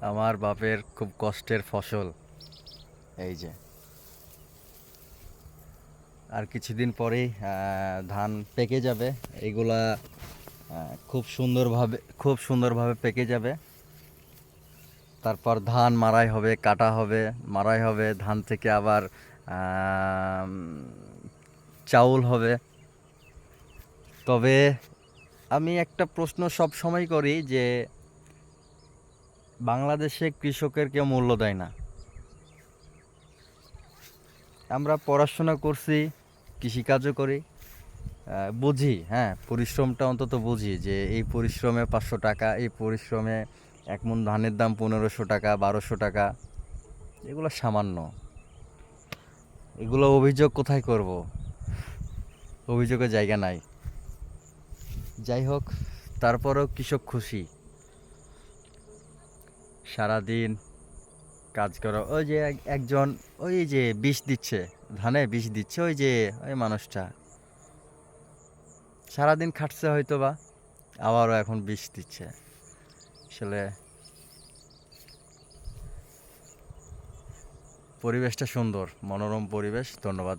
আমার বাপের খুব কষ্টের ফসল। এই যে। আর কিছুদিন পরেই ধান পেকে যাবে। এগুলা খুব সুন্দরভাবে খুব সুন্দরভাবে পেকে যাবে। তারপর ধান মারাই হবে কাটা হবে মারাই হবে। ধান থেকে আবার চাউল হবে। তবে আমি একটা প্রশ্ন সব সময় করি যে বাংলাদেশে কৃষকের কেউ মূল্য দেয় না। আমরা পড়াশোনা করছি, কৃষিকাজও করি। বুঝি হ্যাঁ পরিশ্রমটা অন্তত বুঝি যে এই পরিশ্রমে পাঁচশো টাকা, এই পরিশ্রমে এক মন ধানের দাম পনেরোশো টাকা, বারোশো টাকা, এগুলো সামান্য। এগুলো অভিযোগ কোথায় করব? অভিযোগের জায়গা নাই। যাই হোক, তারপরেও কৃষক খুশি। সারাদিন কাজ করা। ওই যে এক- একজন ওই যে বিষ দিচ্ছে, ধানে বিষ দিচ্ছে, ওই যে ওই মানুষটা। সারাদিন খাটছে হয়তো বা আবারও এখন বিষ দিচ্ছে। আসলে পরিবেশটা সুন্দর, মনোরম পরিবেশ। ধন্যবাদ।